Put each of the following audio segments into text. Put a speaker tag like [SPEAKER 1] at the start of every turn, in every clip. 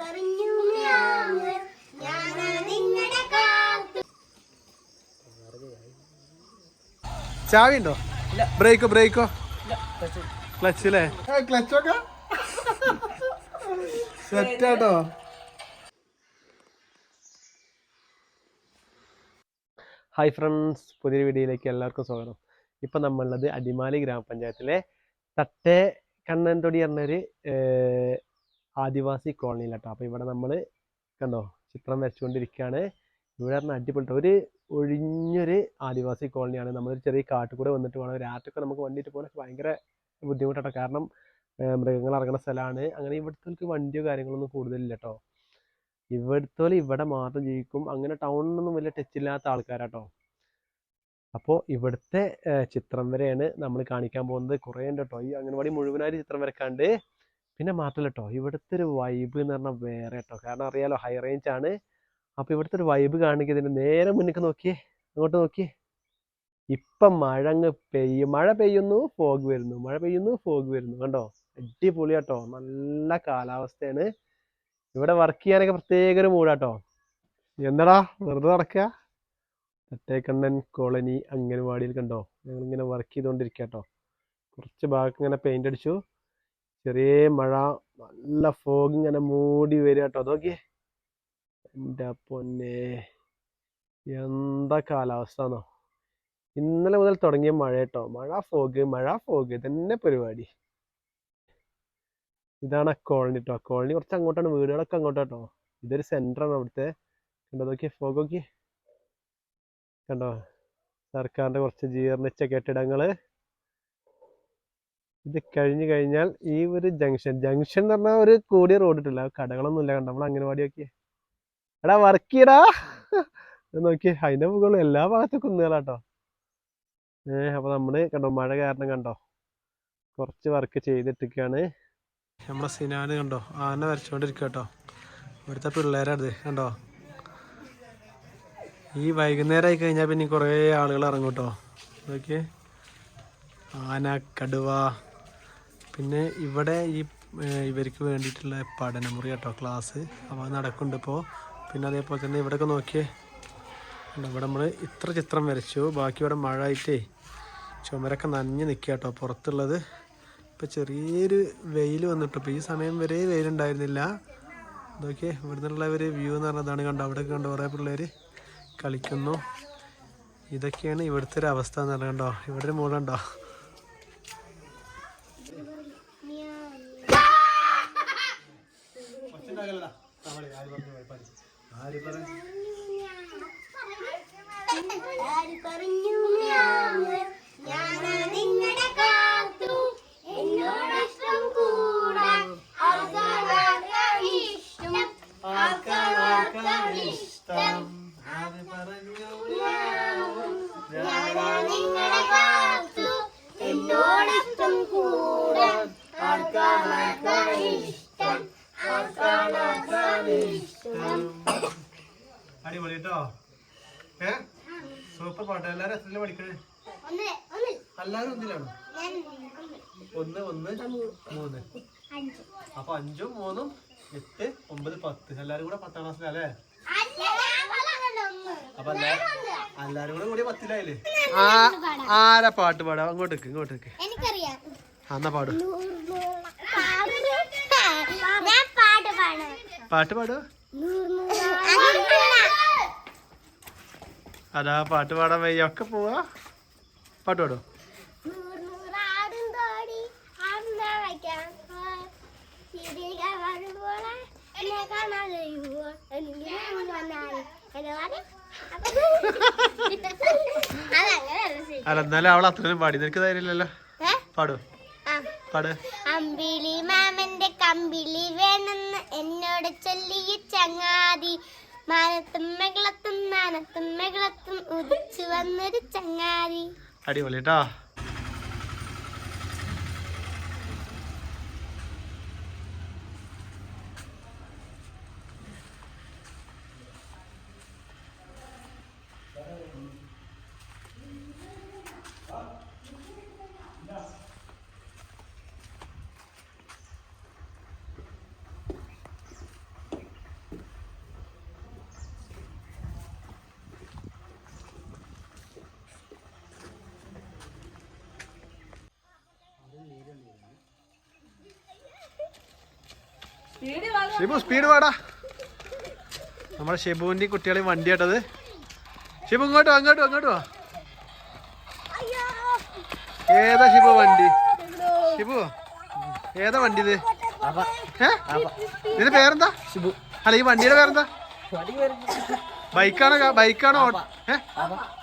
[SPEAKER 1] പറഞ്ഞു
[SPEAKER 2] ചാവി ഉണ്ടോ? ബ്രേക്കോ ബ്രേക്കോ? ക്ലച്ച്. അല്ലേ ക്ലച്ചൊക്കെ സെറ്റാട്ടോ. ഹായ് ഫ്രണ്ട്സ് പുതിയൊരു വീഡിയോയിലേക്ക് എല്ലാവർക്കും സ്വാഗതം. ഇപ്പം നമ്മളുള്ളത് അടിമാലി ഗ്രാമപഞ്ചായത്തിലെ തട്ടേ കണ്ണൻതൊടി എന്നൊരു ഏർ, ആദിവാസി കോളനിയിലാട്ടോ. അപ്പോൾ ഇവിടെ നമ്മൾ കണ്ടോ ചിത്രം വരച്ചുകൊണ്ടിരിക്കുകയാണ്. ഇവിടെ പറഞ്ഞാൽ അടിപൊളി. ഒരു ഒഴിഞ്ഞൊരു ആദിവാസി കോളനിയാണ്. നമ്മളൊരു ചെറിയ കാട്ടുകൂടെ വന്നിട്ട് വേണം. രാത്രിയൊക്കെ നമുക്ക് വണ്ടിയിട്ട് പോകാൻ ഭയങ്കര ബുദ്ധിമുട്ടാട്ടോ. കാരണം മൃഗങ്ങൾ ഇറങ്ങുന്ന സ്ഥലമാണ്. അങ്ങനെ ഇവിടുത്തെ വണ്ടിയോ കാര്യങ്ങളൊന്നും കൂടുതലില്ല കേട്ടോ ഇവിടുത്തെ ഇവിടെ മാത്രം ജീവിക്കും. അങ്ങനെ ടൗണിനൊന്നും വലിയ ടച്ച് ഇല്ലാത്ത ആൾക്കാരാട്ടോ. അപ്പോൾ ഇവിടുത്തെ ചിത്രം വരെയാണ് നമ്മൾ കാണിക്കാൻ പോകുന്നത്. കുറേ ഉണ്ട് കേട്ടോ ഈ അംഗൻവാടി മുഴുവനായിട്ട് ചിത്രം വരക്കാണ്ട്. പിന്നെ മാത്രമല്ല കേട്ടോ ഇവിടുത്തെ ഒരു വൈബ് എന്ന് പറഞ്ഞാൽ വേറെ കേട്ടോ കാരണം അറിയാലോ ഹൈ റേഞ്ച് ആണ്. അപ്പോൾ ഇവിടുത്തെ ഒരു വൈബ് കാണിക്കുക ഇതിന്റെ നേരെ മുന്നിലേക്ക് നോക്കിയേ. അങ്ങോട്ട് നോക്കിയേ. ഇപ്പം മഴ അങ്ങ് പെയ്യും മഴ പെയ്യുന്നു ഫോഗ് വരുന്നു. മഴ പെയ്യുന്നു ഫോഗ് വരുന്നു. കണ്ടോ? അടിപൊളി കേട്ടോ നല്ല കാലാവസ്ഥയാണ്. ഇവിടെ വർക്ക് ചെയ്യാനൊക്കെ പ്രത്യേക ഒരു മൂടാട്ടോ എന്താടാ? വെറുതെ നടക്കുക തട്ടേക്കണ്ണൻ കോളനി അംഗൻവാടിയിൽ കണ്ടോ? ഞങ്ങളിങ്ങനെ വർക്ക് ചെയ്തുകൊണ്ടിരിക്കുക കേട്ടോ കുറച്ച് ഭാഗം ഇങ്ങനെ പെയിന്റ് അടിച്ചു. ചെറിയ മഴ നല്ല ഫോഗ് ഇങ്ങനെ മൂടി വരിക കേട്ടോ നോക്കിയേ എന്റെ പൊന്നെ എന്താ കാലാവസ്ഥ എന്നോ ഇന്നലെ മുതൽ തുടങ്ങിയ മഴ കേട്ടോ മഴ ഫോഗ് മഴ ഫോഗ് തന്നെ പരിപാടി. ഇതാണ് ആ കോളനി കേട്ടോ കോളനി കുറച്ച് അങ്ങോട്ടാണ്. വീടുകളൊക്കെ അങ്ങോട്ടാട്ടോ. ഇതൊരു സെന്ററാണ് അവിടുത്തെ. കണ്ടോ നോക്കിയേ ഫോഗ് നോക്കിയേ കണ്ടോ സർക്കാരിന്റെ കുറച്ച് ജീർണിച്ച കെട്ടിടങ്ങൾ. ഇത് കഴിഞ്ഞു കഴിഞ്ഞാൽ ഈ ഒരു ജംഗ്ഷൻ ജംഗ്ഷൻ എന്ന് പറഞ്ഞാൽ ഒരു കൂടിയ റോഡ് ഇട്ടില്ല. കടകളൊന്നും ഇല്ല കണ്ടോ? നമ്മൾ അംഗനവാടി നോക്കിയേ. എടാ വർക്ക് ചെയ്യടാ. നോക്കി അതിന്റെ മുകളിൽ എല്ലാ ഭാഗത്തും കുന്നുകളാട്ടോ. ഏഹ് അപ്പൊ നമ്മൾ കണ്ടോ മഴ കാരണം കണ്ടോ? കുറച്ച് വർക്ക് ചെയ്തിട്ടിരിക്കുകയാണ് നമ്മളെ സിനാന് കണ്ടോ ആന വരച്ചോണ്ടിരിക്കട്ടോ. കേട്ടോ ഇവിടുത്തെ പിള്ളേരത് കണ്ടോ? ഈ വൈകുന്നേരം ആയി കഴിഞ്ഞാൽ പിന്നെ കുറേ ആളുകൾ ഇറങ്ങും കേട്ടോ. നോക്കിയേ. ആന കടുവ പിന്നെ ഇവിടെ ഈ ഇവർക്ക് വേണ്ടിയിട്ടുള്ള പഠനമുറി കേട്ടോ ക്ലാസ്. അപ്പോൾ നടക്കുന്നുണ്ട് ഇപ്പോൾ പിന്നെ അതേപോലെ തന്നെ ഇവിടെയൊക്കെ നോക്കിയേ. ഇവിടെ നമ്മൾ ഇത്ര ചിത്രം വരച്ചു. ബാക്കി ഇവിടെ മഴ ആയിട്ടേ ചുമരൊക്കെ നനഞ്ഞ് നിൽക്കുക കേട്ടോ പുറത്തുള്ളത്. ഇപ്പം ചെറിയൊരു വെയിൽ വന്നിട്ട് ഇപ്പോൾ ഈ സമയം വരെ വെയിലുണ്ടായിരുന്നില്ല. ഇതൊക്കെ ഇവിടെ നിന്നുള്ള ഒരു വ്യൂ എന്ന് പറഞ്ഞതാണ് കണ്ടോ അവിടെയൊക്കെ കണ്ടോ കുറേ പിള്ളേർ കളിക്കുന്നു. ഇതൊക്കെയാണ് ഇവിടുത്തെ ഒരു അവസ്ഥ എന്ന് പറഞ്ഞാൽ കണ്ടോ ഇവിടെ ഒരു മൂളുണ്ടോ?
[SPEAKER 1] പറഞ്ഞു കാത്തു. എന്നോടിഷ്ടം കൂടാൻ ആർക്കാർക്കാണ് ഇഷ്ടം? ആർക്കാർക്കാണ് ഇഷ്ടം ഞാനാ നിങ്ങടെ കാത്തു എന്നോടിഷ്ടം കൂടാൻ ആർക്കാർക്കാണ് ഇഷ്ടം ആർക്കാർക്കാണ് ഇഷ്ടം
[SPEAKER 2] അടിപൊളി കേട്ടോ ഏ സൂപ്പർ പാട്ട് എല്ലാവരും എത്രയിലും പഠിക്കണേ
[SPEAKER 1] ഒന്ന് ഒന്ന്.
[SPEAKER 2] എല്ലാവരും ഒന്നിലാണോ?
[SPEAKER 1] ഞാൻ ഒന്ന്
[SPEAKER 2] ഒന്ന്. മൂന്ന്.
[SPEAKER 1] അഞ്ച്.
[SPEAKER 2] അപ്പൊ അഞ്ചും മൂന്നും എട്ട് ഒമ്പത് പത്ത്. എല്ലാരും കൂടെ പത്താം ക്ലാസ്സിലല്ലേ
[SPEAKER 1] അല്ല? ഞാൻ പറഞ്ഞത് ഒന്ന്.
[SPEAKER 2] അപ്പൊ എല്ലാ- എല്ലാരും കൂടെ കൂടി പത്തിലായില്ലേ? ആരാ പാട്ട് പാടാ? അങ്ങോട്ടേക്ക് ഇങ്ങോട്ടേക്ക്
[SPEAKER 1] എനിക്കറിയാം.
[SPEAKER 2] എന്നാ പാടും.
[SPEAKER 1] ഞാൻ പാട്ട് പാടുക
[SPEAKER 2] പാട്ട് പാടൂ. അതാ പാട്ട് പാടാൻ വയ്യ. ഒക്കെ പോവാ. പാട്ട് പാടോ അല്ല എന്നാലും അവൾ അത്രയും പാടി. നിനക്ക് ധൈര്യമില്ലല്ലോ പാടു പാട്.
[SPEAKER 1] അമ്പിളി മാമന്റെ കമ്പിളി വേണമെന്ന് എന്നോട് ചൊല്ലിയ ചങ്ങാതി. മാനത്തും മകളത്തും നാനത്തും മകളത്തും ഉദിച്ചു വന്നൊരു ചങ്ങാതി.
[SPEAKER 2] അടിപൊളി കേട്ടോ
[SPEAKER 3] ഷിബു സ്പീഡ് വേടാ. നമ്മുടെ ഷിബുവിന്റെ കുട്ടികളെ വണ്ടി കേട്ടത്. ഷിബു ഇങ്ങോട്ടോ അങ്ങോട്ടോ അങ്ങോട്ടോ വാ ഏതാ ഷിബു വണ്ടി? ഷിബു ഏതാ വണ്ടി ഇത്? ഇതിന് ഇതിന്റെ പേരെന്താ? ഷിബു. അല്ല ഈ വണ്ടിയുടെ പേരെന്താ? ബൈക്കാണോ ബൈക്കാണോ ഏ?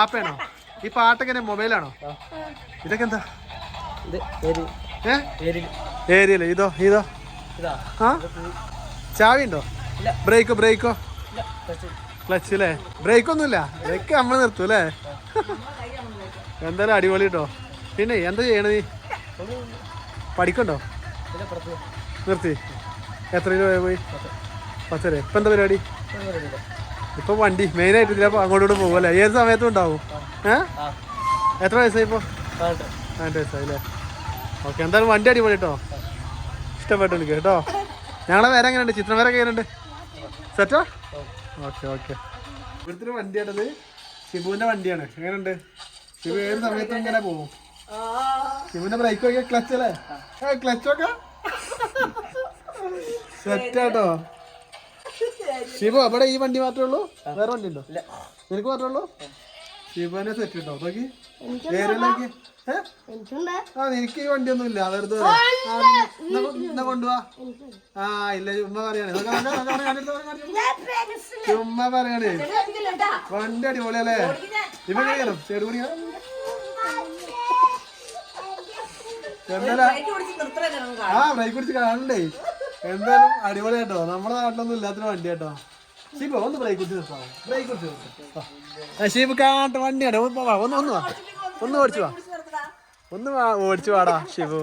[SPEAKER 3] ആപ്പയാണോ? ഈ പാട്ടൊക്കെ എങ്ങനെ മൊബൈലാണോ? ഇതൊക്കെ എന്താ? ഏരിയല്ലോ ഇതോ ഇതോ. ആ? ചാവി ഉണ്ടോ ബ്രേക്കോ ബ്രേക്കോ? ക്ലച്ച്. അല്ലേ ബ്രേക്ക് ഒന്നുമില്ല ബ്രേക്ക് നമ്മൾ നിർത്തും അല്ലേ എന്തായാലും അടിപൊളി കേട്ടോ പിന്നെ എന്താ ചെയ്യണത്? പഠിക്കണ്ടോ? നിർത്തി. എത്ര രൂപ പോയി? പത്ത് രൂപ ഇപ്പം എന്താ പരിപാടി? ഇപ്പൊ വണ്ടി. മെയിൻ ആയിട്ട് ഇതിലപ്പോ അങ്ങോട്ടോട്ട് പോകുമല്ലേ ഏത് സമയത്തും ഉണ്ടാവും? ഏ? എത്ര വയസ്സായി ഇപ്പൊ? രണ്ട് വയസ്സായി അല്ലേ ഓക്കെ എന്തായാലും വണ്ടി അടിപൊളി കേട്ടോ ഇഷ്ടപ്പെട്ടു കേട്ടോ. ഞങ്ങളെ വേറെ എങ്ങനെയുണ്ട്? ചിത്രം വരെ എങ്ങനെയുണ്ട്? സെറ്റോ ഓക്കെ ഓക്കെ ഇവിടുത്തെ വണ്ടിയാണത് ഷിബുവിന്റെ വണ്ടിയാണ്. എങ്ങനെയുണ്ട്? ഷിബു ഏത് സമയത്തും ഇങ്ങനെ പോകും. ഷിബുവിന്റെ ബ്രേക്ക് ഒക്കെ ക്ലച്ച് അല്ലേ? ക്ലച്ച് ഒക്കെ? സെറ്റാട്ടോ ഷിബു അവിടെ ഈ വണ്ടി മാത്രമേ ഉള്ളൂ? വേറെ വണ്ടി ഉണ്ടോ? നിനക്ക് മാത്രമേ ഉള്ളൂ? ഷിബുവിനെ സെറ്റ് ഉണ്ടോ നോക്കി. ഏരിയയിലേക്ക് ആ എനിക്ക് ഈ വണ്ടിയൊന്നും ഇല്ല കൊ- എന്നാ കൊണ്ടുപോവാ ആ ഇല്ല ചുമ്മ പറയണേ. ചുമ്മ പറയണേ. വണ്ടി അടിപൊളിയല്ലേ ഇപ്പൊ കഴിയണം ചെടി കുടിയാ എന്തായാലും ആ ബ്രേക്ക് പിടിച്ച് കാണണ്ടേ. എന്തായാലും അടിപൊളി കേട്ടോ നമ്മുടെ നാട്ടിലൊന്നും ഇല്ലാത്തൊരു വണ്ടി കേട്ടോ ഒന്ന് ബ്രേക്ക് ബ്രേക്ക് നിർത്താം ഷീബ് കാട്ട വണ്ടിയാണ്. ഒന്ന് വാ, ഒന്ന് ഒന്ന് വാ. ഒന്ന് ഓടിച്ചു വാ. ഒന്ന് വാ ഓടിച്ചു വാടാ ഷിബു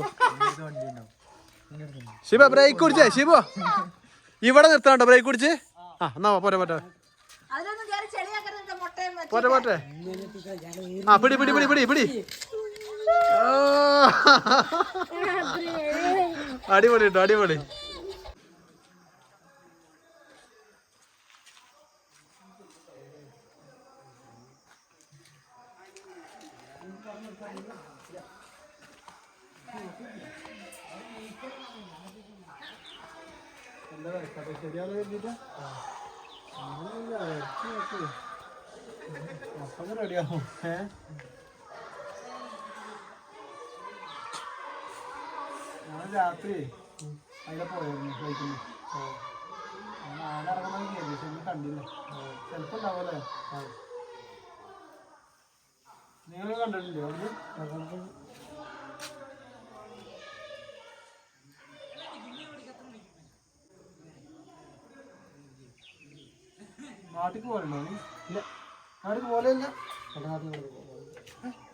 [SPEAKER 3] ഷിബ ബ്രേക്ക് കുടിച്ചേ ഷിബു ഇവിടെ നിർത്താണ്ടോ ബ്രേക്ക് കുടിച്ച്? ആ എന്നാ പോരെ പോരെ. പോട്ടെ
[SPEAKER 4] പോരെ
[SPEAKER 3] പോട്ടെ ആ പിടി പിടി പിടി പിടി പിടി. അടിപൊളി കേട്ടോ അടിപൊളി. റെഡിയാവും ഏ? ഞാൻ രാത്രി അതിലെ പോയായിരുന്നു ഫ്ലൈറ്റിന് ആന ഇറങ്ങണമെന്ന് ഏകദേശം കണ്ടില്ല. ചിലപ്പോൾ ഉണ്ടാവല്ലേ നിങ്ങൾ കണ്ടിട്ടില്ലേ? അവിടുന്ന് നാട്ടിൽ പോകലുണ്ടോ ഇല്ല. നാട്ടിൽ പോലെയല്ല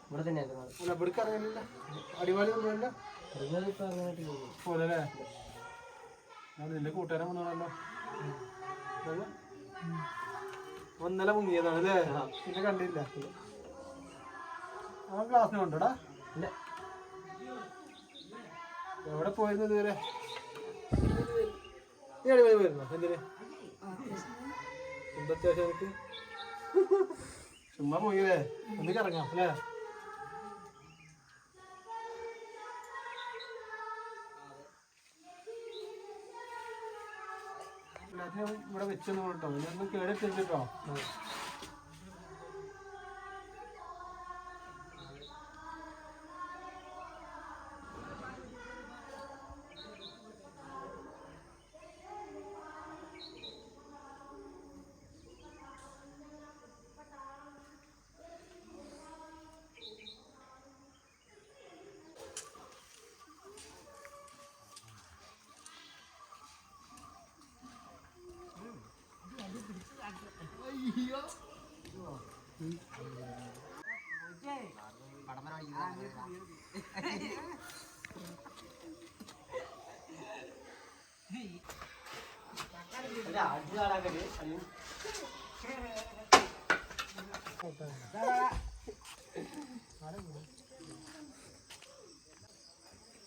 [SPEAKER 5] ഇവിടെ തന്നെയല്ലേ
[SPEAKER 3] അല്ല ഇവിടേക്ക് അറിയാനില്ല അടിമാലി ഒന്നും പോയില്ല
[SPEAKER 5] ഇപ്പൊ
[SPEAKER 3] പോലല്ലേ ഞാൻ നിന്റെ കൂട്ടുകാരൻ വന്നോളല്ലോ ഒന്നല മുങ്ങിയതാണ് അല്ലേ പിന്നെ കണ്ടില്ല. ആ ക്ലാസ്സിന് കൊണ്ടോടാ
[SPEAKER 5] ഇല്ല.
[SPEAKER 3] എവിടെ പോയിരുന്നു ഇതുവരെ? ഏഴ് മണി പോയിരുന്നു? എന്തിന്? എന്താ അത്യാവശ്യം എനിക്ക് ചുമ്മാ പോയില്ലേ? എന്തൊക്കെ ഇറങ്ങാം അല്ലേ? ഇവിടെ വെച്ചു കേട്ടോ. ഇതൊന്നും കേടെത്തിട്ടോ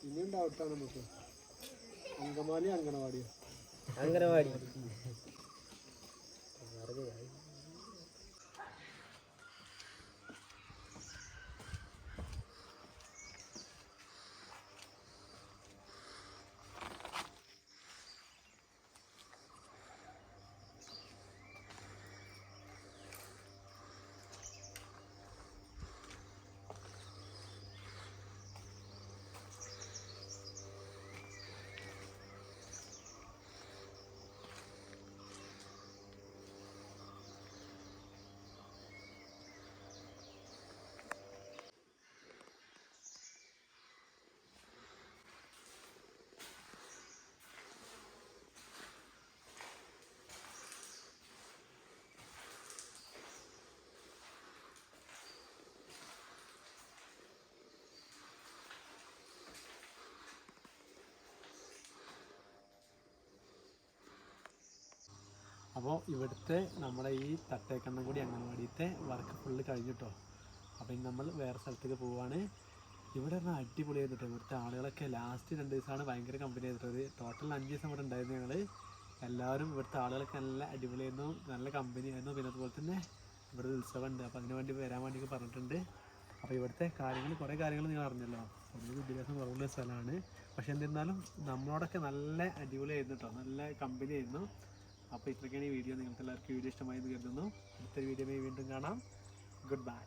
[SPEAKER 3] ഇനിയും ഡൗട്ടാണ് നമുക്ക്. അങ്കമാലി അങ്കണവാടിയോ
[SPEAKER 5] അംഗനവാടി
[SPEAKER 2] അപ്പോൾ ഇവിടുത്തെ നമ്മുടെ ഈ തട്ടേക്കണ്ണൻകുടി അംഗൻവാടിയത്തെ വർക്ക് ഫുള്ള് കഴിഞ്ഞിട്ടോ അപ്പോൾ ഇനി നമ്മൾ വേറെ സ്ഥലത്തേക്ക് പോവുകയാണ് ഇവിടെ പറഞ്ഞാൽ അടിപൊളി ആയിരുന്നു ഇവിടുത്തെ ആളുകളൊക്കെ ലാസ്റ്റ് രണ്ട് ദിവസമാണ് ഭയങ്കര കമ്പനി ആയിട്ടുള്ളത് ടോട്ടൽ അഞ്ച് ദിവസം ഇവിടെ ഉണ്ടായിരുന്നു ഞങ്ങൾ എല്ലാവരും ഇവിടുത്തെ ആളുകളൊക്കെ നല്ല അടിപൊളിയായിരുന്നു. നല്ല കമ്പനിയായിരുന്നു പിന്നെ അതുപോലെ തന്നെ ഇവിടെ ഒരു ഉത്സവം ഉണ്ട് അപ്പോൾ അതിന് വേണ്ടി വരാൻ വേണ്ടി പറഞ്ഞിട്ടുണ്ട്. അപ്പോൾ ഇവിടുത്തെ കാര്യങ്ങൾ കുറേ കാര്യങ്ങൾ നിങ്ങൾ അറിഞ്ഞല്ലോ. പൊതുവെ വിദ്യാഭ്യാസം കുറവുള്ള സ്ഥലമാണ്. പക്ഷേ എന്നിരുന്നാലും നമ്മളോടൊക്കെ നല്ല അടിപൊളിയായിരുന്നു കേട്ടോ നല്ല കമ്പനി ആയിരുന്നു. അപ്പോൾ ഇത്രയ്ക്കാണ് ഈ വീഡിയോ. നിങ്ങൾക്ക് എല്ലാവർക്കും വീഡിയോ ഇഷ്ടമായി എന്ന് കരുതുന്നു. അടുത്തൊരു വീഡിയോ വീണ്ടും കാണാം. Good bye